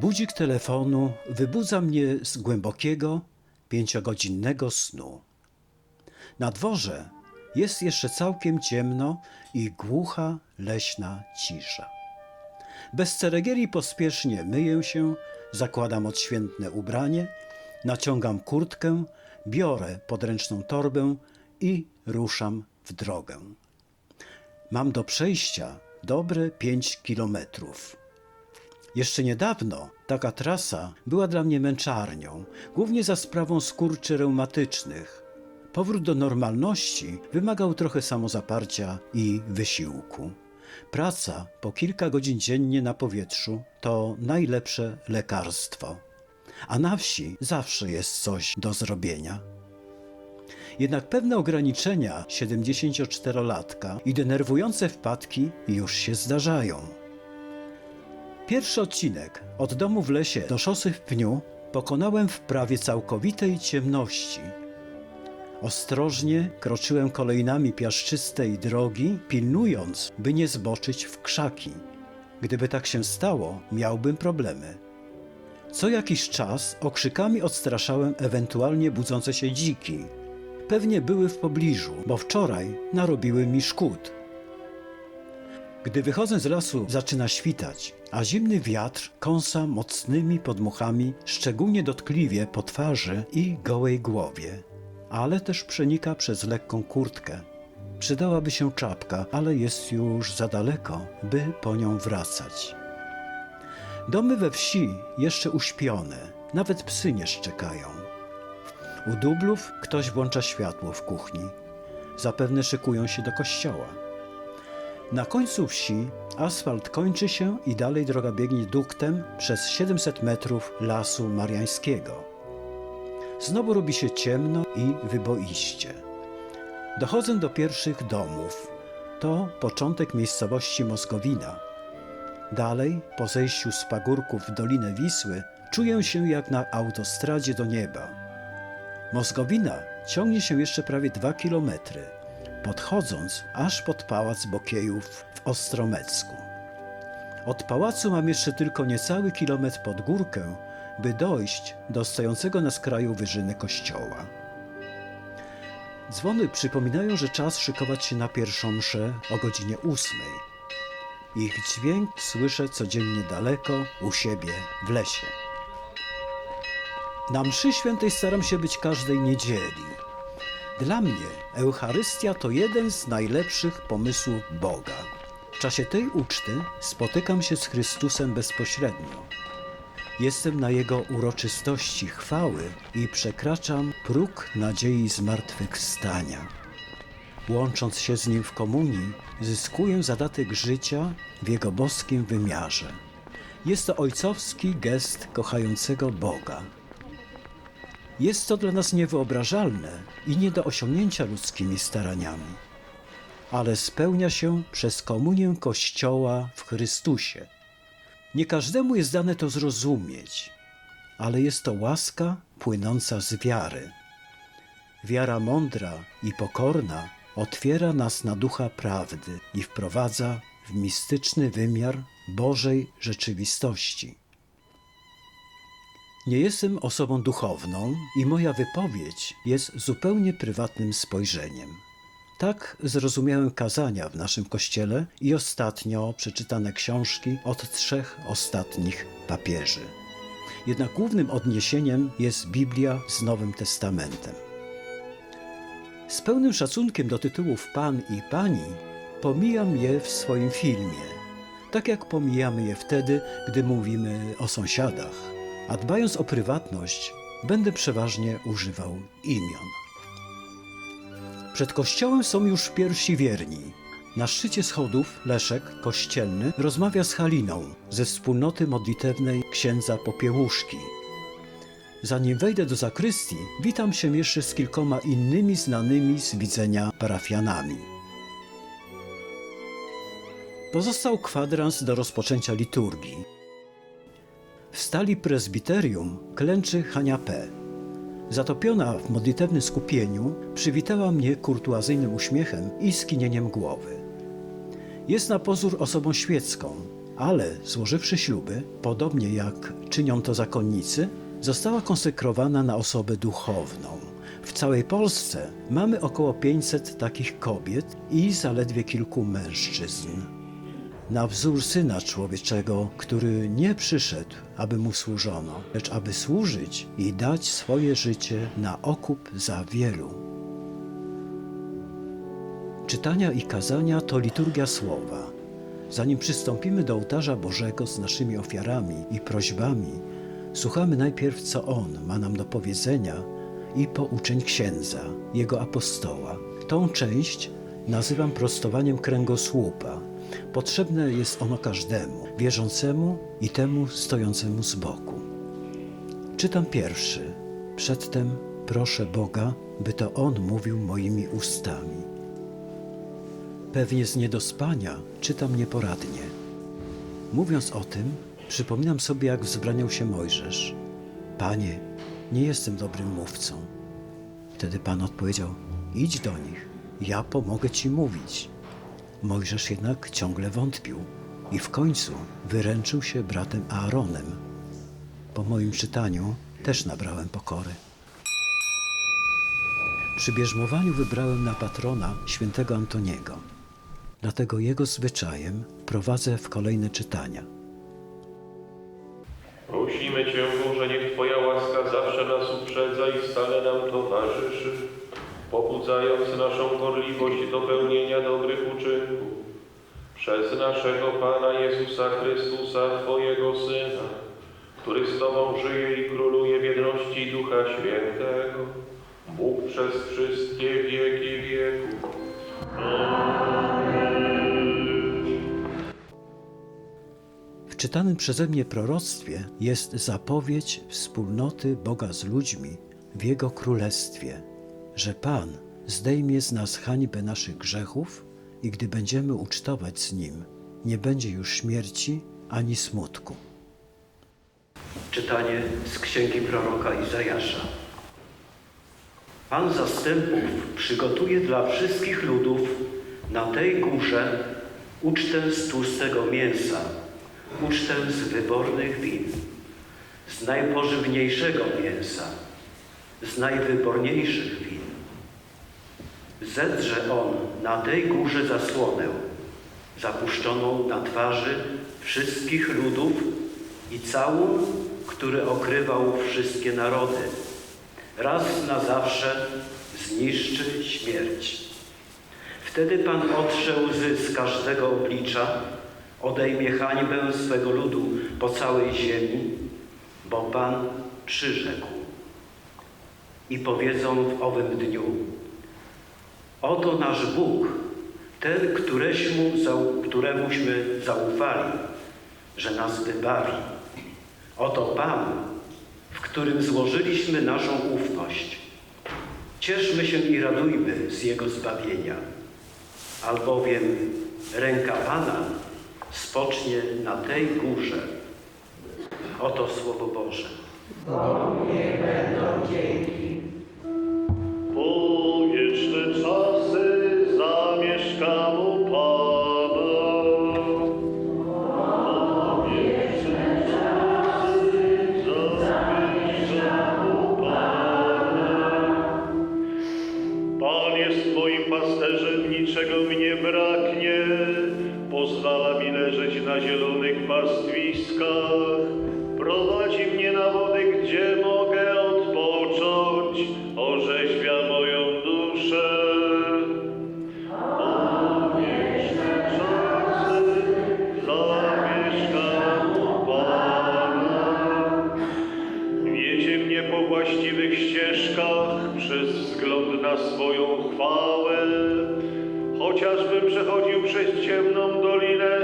Budzik telefonu wybudza mnie z głębokiego, pięciogodzinnego snu. Na dworze jest jeszcze całkiem ciemno i głucha, leśna cisza. Bez ceregieli pospiesznie myję się, zakładam odświętne ubranie, naciągam kurtkę, biorę podręczną torbę i ruszam w drogę. Mam do przejścia dobre pięć kilometrów. Jeszcze niedawno taka trasa była dla mnie męczarnią, głównie za sprawą skurczy reumatycznych. Powrót do normalności wymagał trochę samozaparcia i wysiłku. Praca po kilka godzin dziennie na powietrzu to najlepsze lekarstwo. A na wsi zawsze jest coś do zrobienia. Jednak pewne ograniczenia 74-latka i denerwujące wpadki już się zdarzają. Pierwszy odcinek od domu w lesie do szosy w pniu pokonałem w prawie całkowitej ciemności. Ostrożnie kroczyłem kolejnami piaszczystej drogi, pilnując, by nie zboczyć w krzaki. Gdyby tak się stało, miałbym problemy. Co jakiś czas okrzykami odstraszałem ewentualnie budzące się dziki. Pewnie były w pobliżu, bo wczoraj narobiły mi szkód. Gdy wychodzę z lasu, zaczyna świtać, a zimny wiatr kąsa mocnymi podmuchami, szczególnie dotkliwie po twarzy i gołej głowie, ale też przenika przez lekką kurtkę. Przydałaby się czapka, ale jest już za daleko, by po nią wracać. Domy we wsi jeszcze uśpione, nawet psy nie szczekają. U dublów ktoś włącza światło w kuchni. Zapewne szykują się do kościoła. Na końcu wsi asfalt kończy się i dalej droga biegnie duktem przez 700 metrów lasu mariańskiego. Znowu robi się ciemno i wyboiście. Dochodzę do pierwszych domów. To początek miejscowości Moskowina. Dalej, po zejściu z pagórków w Dolinę Wisły, czuję się jak na autostradzie do nieba. Moskowina ciągnie się jeszcze prawie dwa kilometry, podchodząc aż pod pałac Bokiejów w Ostromecku. Od pałacu mam jeszcze tylko niecały kilometr pod górkę, by dojść do stojącego na skraju wyżyny kościoła. Dzwony przypominają, że czas szykować się na pierwszą mszę o godzinie ósmej. Ich dźwięk słyszę codziennie daleko, u siebie, w lesie. Na mszy świętej staram się być każdej niedzieli. Dla mnie Eucharystia to jeden z najlepszych pomysłów Boga. W czasie tej uczty spotykam się z Chrystusem bezpośrednio. Jestem na Jego uroczystości chwały i przekraczam próg nadziei zmartwychwstania. Łącząc się z Nim w komunii, zyskuję zadatek życia w Jego boskim wymiarze. Jest to ojcowski gest kochającego Boga. Jest to dla nas niewyobrażalne i nie do osiągnięcia ludzkimi staraniami, ale spełnia się przez komunię Kościoła w Chrystusie. Nie każdemu jest dane to zrozumieć, ale jest to łaska płynąca z wiary. Wiara mądra i pokorna otwiera nas na ducha prawdy i wprowadza w mistyczny wymiar Bożej rzeczywistości. Nie jestem osobą duchowną i moja wypowiedź jest zupełnie prywatnym spojrzeniem. Tak zrozumiałem kazania w naszym kościele i ostatnio przeczytane książki od trzech ostatnich papieży. Jednak głównym odniesieniem jest Biblia z Nowym Testamentem. Z pełnym szacunkiem do tytułów Pan i Pani pomijam je w swoim filmie, tak jak pomijamy je wtedy, gdy mówimy o sąsiadach a dbając o prywatność, będę przeważnie używał imion. Przed kościołem są już pierwsi wierni. Na szczycie schodów Leszek, kościelny, rozmawia z Haliną ze wspólnoty modlitewnej księdza Popiełuszki. Zanim wejdę do zakrystii, witam się jeszcze z kilkoma innymi znanymi z widzenia parafianami. Pozostał kwadrans do rozpoczęcia liturgii. W stali prezbiterium klęczy Hania P. Zatopiona w modlitewnym skupieniu, przywitała mnie kurtuazyjnym uśmiechem i skinieniem głowy. Jest na pozór osobą świecką, ale złożywszy śluby, podobnie jak czynią to zakonnicy, została konsekrowana na osobę duchowną. W całej Polsce mamy około 500 takich kobiet i zaledwie kilku mężczyzn. Na wzór Syna Człowieczego, który nie przyszedł, aby mu służono, lecz aby służyć i dać swoje życie na okup za wielu. Czytania i kazania to liturgia słowa. Zanim przystąpimy do ołtarza Bożego z naszymi ofiarami i prośbami, słuchamy najpierw, co On ma nam do powiedzenia i pouczeń księdza, jego apostoła. Tą część nazywam prostowaniem kręgosłupa. Potrzebne jest ono każdemu, wierzącemu i temu stojącemu z boku. Czytam pierwszy. Przedtem proszę Boga, by to On mówił moimi ustami. Pewnie z niedospania czytam nieporadnie. Mówiąc o tym, przypominam sobie, jak wzbraniał się Mojżesz. Panie, nie jestem dobrym mówcą. Wtedy Pan odpowiedział: Idź do nich, ja pomogę ci mówić. Mojżesz jednak ciągle wątpił i w końcu wyręczył się bratem Aaronem. Po moim czytaniu też nabrałem pokory. Przy bierzmowaniu wybrałem na patrona świętego Antoniego. Dlatego jego zwyczajem prowadzę w kolejne czytania. Prosimy Cię, Boże, niech Twoja łaska zawsze nas uprzedza i stale nam towarzyszy, pobudzając naszą gorliwość do pełnienia dobrych uczynków. Przez naszego Pana Jezusa Chrystusa, Twojego Syna, który z Tobą żyje i króluje w jedności Ducha Świętego, Bóg przez wszystkie wieki wieków. W czytanym przeze mnie proroctwie jest zapowiedź wspólnoty Boga z ludźmi w Jego Królestwie, że Pan zdejmie z nas hańbę naszych grzechów i gdy będziemy ucztować z Nim, nie będzie już śmierci ani smutku. Czytanie z księgi proroka Izajasza. Pan zastępów przygotuje dla wszystkich ludów na tej górze ucztę z tłustego mięsa, ucztę z wybornych win, z najpożywniejszego mięsa, z najwyborniejszych win. Zedrze on na tej górze zasłonę, zapuszczoną na twarzy wszystkich ludów i całun, który okrywał wszystkie narody. Raz na zawsze zniszczy śmierć. Wtedy Pan otrze łzy z każdego oblicza, odejmie hańbę swego ludu po całej ziemi, bo Pan przyrzekł. I powiedzą w owym dniu, Oto nasz Bóg, ten, któreśmy, któremuśmy zaufali, że nas wybawi. Oto Pan, w którym złożyliśmy naszą ufność. Cieszmy się i radujmy z Jego zbawienia, albowiem ręka Pana spocznie na tej górze. Oto Słowo Boże. Po wieczne przechodził przez ciemną dolinę,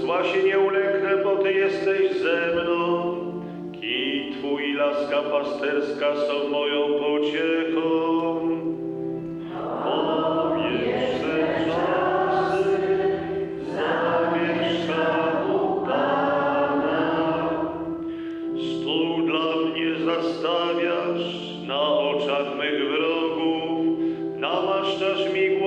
zła się nie ulęknę, bo Ty jesteś ze mną. Kij Twój i laska pasterska są moją pociechą. Zastawiasz na oczach mych wrogów, namaszczasz mi głowę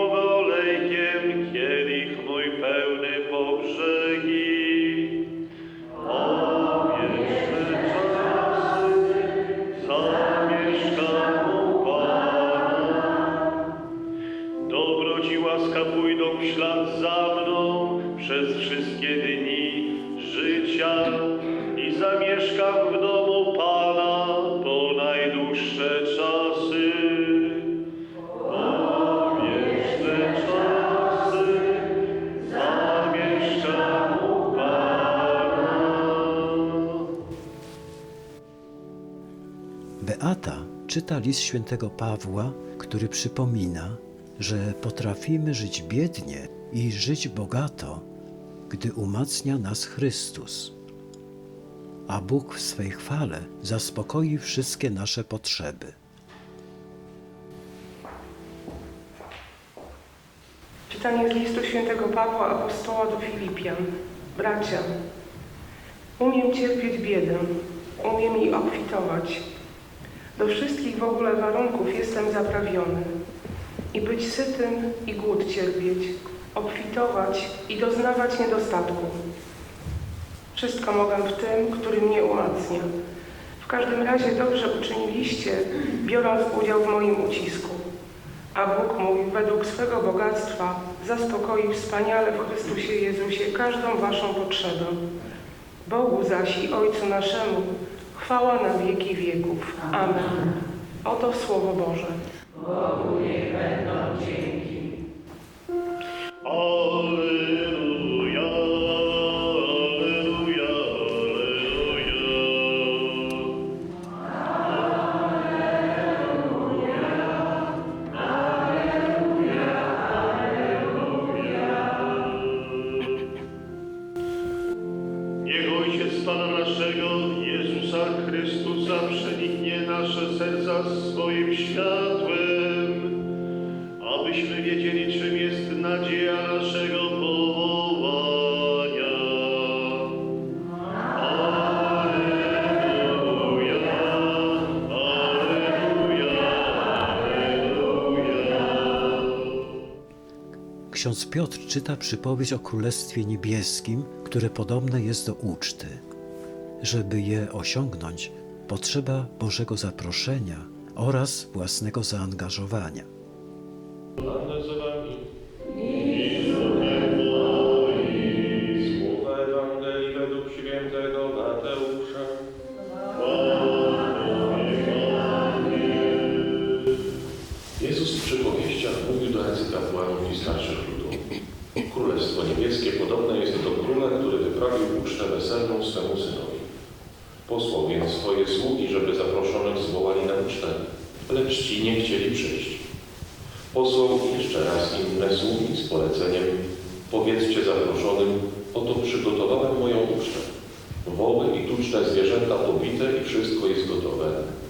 Beata czyta list świętego Pawła, który przypomina, że potrafimy żyć biednie i żyć bogato, gdy umacnia nas Chrystus. A Bóg w swej chwale zaspokoi wszystkie nasze potrzeby. Czytanie z listu świętego Pawła apostoła do Filipian. Bracia, umiem cierpieć biedę, umiem jej obfitować. Do wszystkich w ogóle warunków jestem zaprawiony. I być sytym i głód cierpieć, obfitować i doznawać niedostatku. Wszystko mogę w tym, który mnie umacnia. W każdym razie dobrze uczyniliście, biorąc udział w moim ucisku. A Bóg mój według swego bogactwa zaspokoi wspaniale w Chrystusie Jezusie każdą waszą potrzebę. Bogu zaś i Ojcu naszemu chwała na wieki wieków. Amen. Oto Słowo Boże. Alleluja, Ksiądz Piotr czyta przypowieść o Królestwie Niebieskim, które podobne jest do uczty. Żeby je osiągnąć, potrzeba Bożego zaproszenia oraz własnego zaangażowania. Pan z wami. Ucztę weselną swemu synowi. Posłał więc swoje sługi, żeby zaproszonych zwołali na ucztę, lecz ci nie chcieli przyjść. Posłał jeszcze raz inne sługi z poleceniem Powiedzcie zaproszonym, oto przygotowałem moją ucztę. Woły i tuczne zwierzęta pobite i wszystko jest gotowe.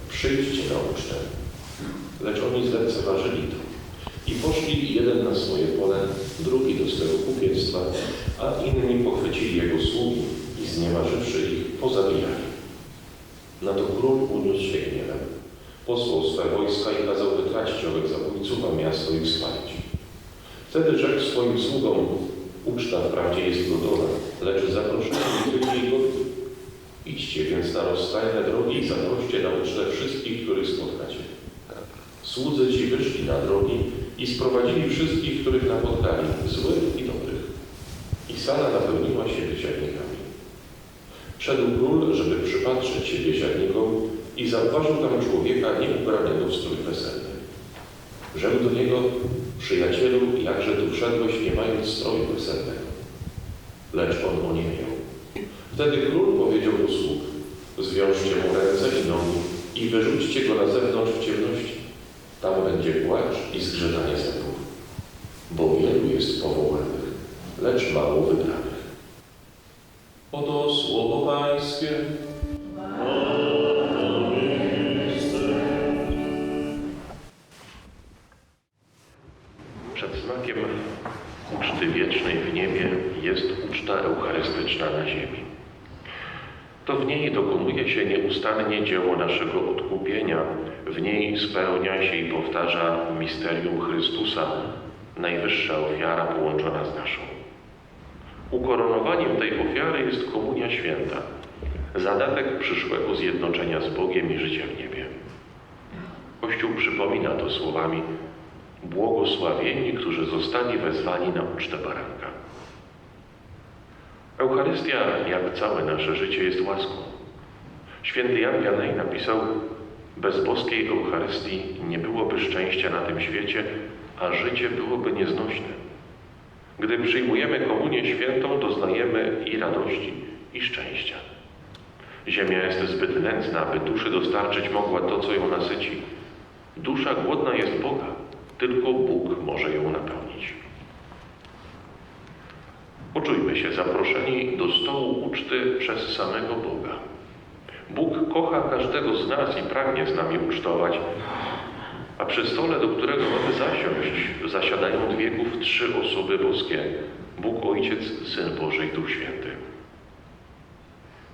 Przyjdźcie na ucztę. Lecz oni zlekceważyli to. I poszli jeden na swoje pole, drugi do swego kupiectwa, a inni pochwycili jego sługi i znieważywszy ich, pozabijali. Na to król uniósł się gniewem. Posłał swe wojska i kazał wytracić owych zabójców, a miasto ich spalić. Wtedy rzekł swoim sługom, uczta wprawdzie jest gotowa, lecz zaproszeni byli godni. Idźcie więc na rozstajne drogi i zaproście na ucztę wszystkich, których spotkacie. Słudzy ci wyszli na drogi i sprowadzili wszystkich, których napotkali, złych i dobrych. I sala napełniła się biesiadnikami. Szedł król, żeby przypatrzeć się biesiadnikom i zauważył tam człowieka nieubranego w strój weselny. Rzekł do niego, przyjacielu, jakże tu wszedłeś, nie mając stroju weselnego. Lecz on oniemiał. Wtedy król powiedział do sług, zwiążcie mu ręce i nogi i wyrzućcie go na zewnątrz w ciemności. Tam będzie płacz i zgrzytanie zębów. Bo wielu jest powołanych, lecz mało wybranych. Oto słowo Pańskie. Przed znakiem uczty wiecznej w niebie jest uczta eucharystyczna na ziemi. To w niej dokonuje się nieustannie dzieło naszego odkupienia, w niej spełnia się i powtarza misterium Chrystusa, najwyższa ofiara połączona z naszą. Ukoronowaniem tej ofiary jest komunia święta, zadatek przyszłego zjednoczenia z Bogiem i życia w niebie. Kościół przypomina to słowami Błogosławieni, którzy zostali wezwani na ucztę baranka. Eucharystia, jak całe nasze życie, jest łaską. Święty Jan Wianej napisał, bez boskiej Eucharystii nie byłoby szczęścia na tym świecie, a życie byłoby nieznośne. Gdy przyjmujemy komunię świętą, doznajemy i radości, i szczęścia. Ziemia jest zbyt nędzna, aby duszy dostarczyć mogła to, co ją nasyci. Dusza głodna jest Boga, tylko Bóg może ją napełnić. Poczujmy się zaproszeni do stołu uczty przez samego Boga. Bóg kocha każdego z nas i pragnie z nami ucztować, a przy stole, do którego mamy zasiąść, zasiadają od wieków trzy osoby boskie: Bóg Ojciec, Syn Boży i Duch Święty.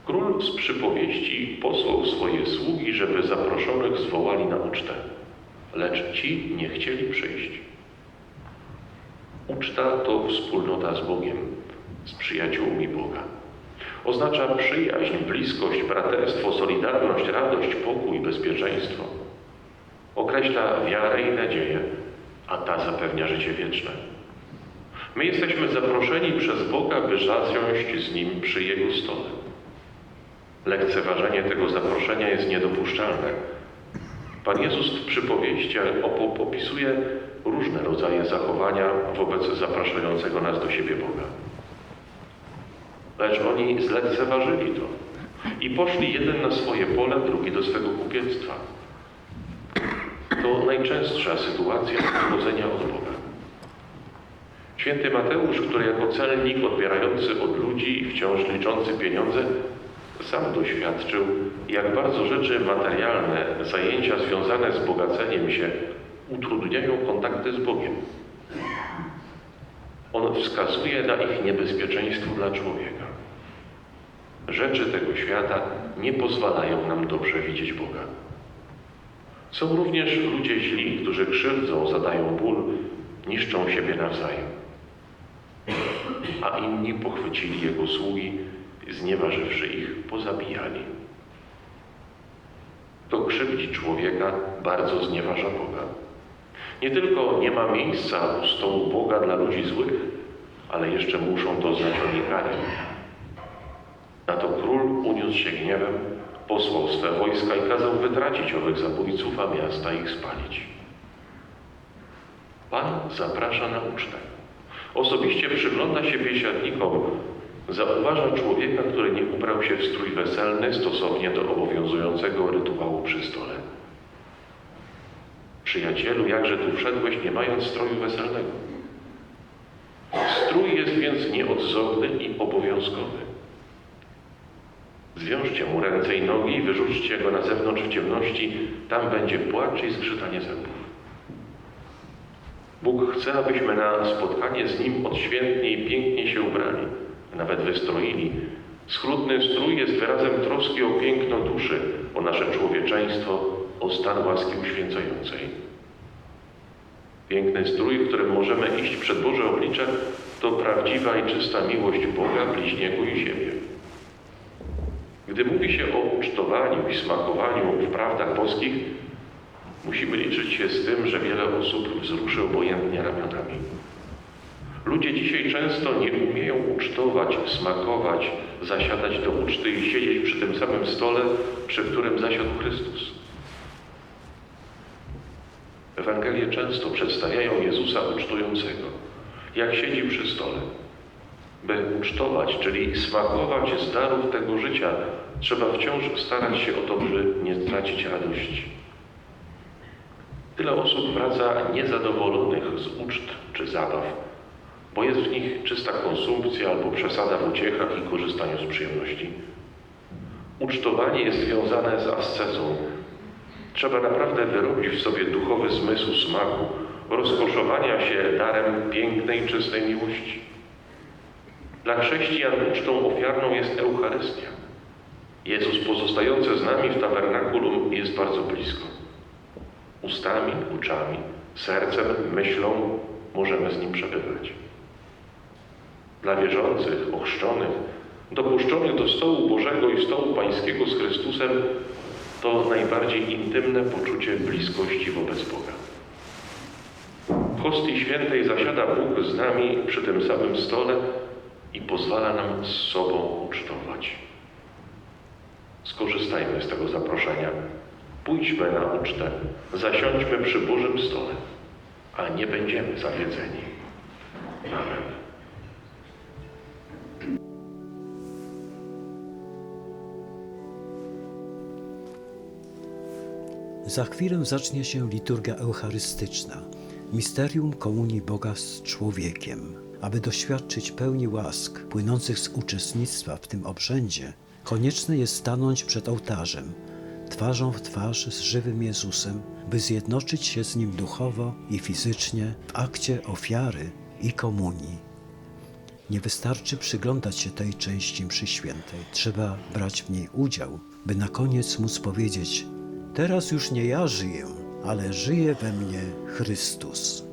Król z przypowieści posłał swoje sługi, żeby zaproszonych zwołali na ucztę, lecz ci nie chcieli przyjść. Uczta to wspólnota z Bogiem, z przyjaciółmi Boga. Oznacza przyjaźń, bliskość, braterstwo, solidarność, radość, pokój, bezpieczeństwo. Określa wiarę i nadzieję, a ta zapewnia życie wieczne. My jesteśmy zaproszeni przez Boga, by zasiąść z Nim przy Jego stole. Lekceważenie tego zaproszenia jest niedopuszczalne. Pan Jezus w przypowieściach opisuje różne rodzaje zachowania wobec zapraszającego nas do siebie Boga. Lecz oni zlekceważyli to i poszli jeden na swoje pole, drugi do swego kupiectwa. To najczęstsza sytuacja odchodzenia od Boga. Święty Mateusz, który jako celnik odbierający od ludzi i wciąż liczący pieniądze, sam doświadczył, jak bardzo rzeczy materialne, zajęcia związane z bogaceniem się utrudniają kontakty z Bogiem. On wskazuje na ich niebezpieczeństwo dla człowieka. Rzeczy tego świata nie pozwalają nam dobrze widzieć Boga. Są również ludzie źli, którzy krzywdzą, zadają ból, niszczą siebie nawzajem. A inni pochwycili Jego sługi, znieważywszy ich, pozabijali. To krzywdzi człowieka, bardzo znieważa Boga. Nie tylko nie ma miejsca u stołu Boga dla ludzi złych, ale jeszcze muszą doznać oni kary. Na to król uniósł się gniewem, posłał swe wojska i kazał wytracić owych zabójców, a miasta ich spalić. Pan zaprasza na ucztę. Osobiście przygląda się biesiadnikom, zauważa człowieka, który nie ubrał się w strój weselny stosownie do obowiązującego rytuału przy stole. Przyjacielu, jakże tu wszedłeś, nie mając stroju weselnego? Strój jest więc nieodzowny i obowiązkowy. Zwiążcie mu ręce i nogi i wyrzućcie go na zewnątrz w ciemności, tam będzie płacz i zgrzytanie zębów. Bóg chce, abyśmy na spotkanie z Nim odświętnie i pięknie się ubrali, nawet wystroili. Schludny strój jest wyrazem troski o piękno duszy, o nasze człowieczeństwo, o stan łaski uświęcającej. Piękny strój, w którym możemy iść przed Boże oblicze, to prawdziwa i czysta miłość Boga, bliźniego i siebie. Gdy mówi się o ucztowaniu i smakowaniu w prawdach boskich, musimy liczyć się z tym, że wiele osób wzruszy obojętnie ramionami. Ludzie dzisiaj często nie umieją ucztować, smakować, zasiadać do uczty i siedzieć przy tym samym stole, przy którym zasiadł Chrystus. Ewangelie często przedstawiają Jezusa ucztującego, jak siedzi przy stole. By ucztować, czyli smakować z darów tego życia, trzeba wciąż starać się o to, by nie stracić radości. Tyle osób wraca niezadowolonych z uczt czy zabaw, bo jest w nich czysta konsumpcja albo przesada w uciechach i korzystaniu z przyjemności. Ucztowanie jest związane z ascezą. Trzeba naprawdę wyrobić w sobie duchowy zmysł smaku, rozkoszowania się darem pięknej, czystej miłości. Dla chrześcijan ucztą ofiarną jest Eucharystia. Jezus pozostający z nami w tabernakulum jest bardzo blisko. Ustami, oczami, sercem, myślą możemy z Nim przebywać. Dla wierzących, ochrzczonych, dopuszczonych do stołu Bożego i stołu Pańskiego z Chrystusem to najbardziej intymne poczucie bliskości wobec Boga. hostii świętej zasiada Bóg z nami przy tym samym stole i pozwala nam z sobą ucztować. Skorzystajmy z tego zaproszenia. Pójdźmy na ucztę, zasiądźmy przy Bożym stole, a nie będziemy zawiedzeni. Amen. Za chwilę zacznie się liturgia eucharystyczna, misterium komunii Boga z człowiekiem. Aby doświadczyć pełni łask płynących z uczestnictwa w tym obrzędzie, konieczne jest stanąć przed ołtarzem, twarzą w twarz z żywym Jezusem, by zjednoczyć się z Nim duchowo i fizycznie w akcie ofiary i komunii. Nie wystarczy przyglądać się tej części mszy świętej. Trzeba brać w niej udział, by na koniec móc powiedzieć: Teraz już nie ja żyję, ale żyje we mnie Chrystus.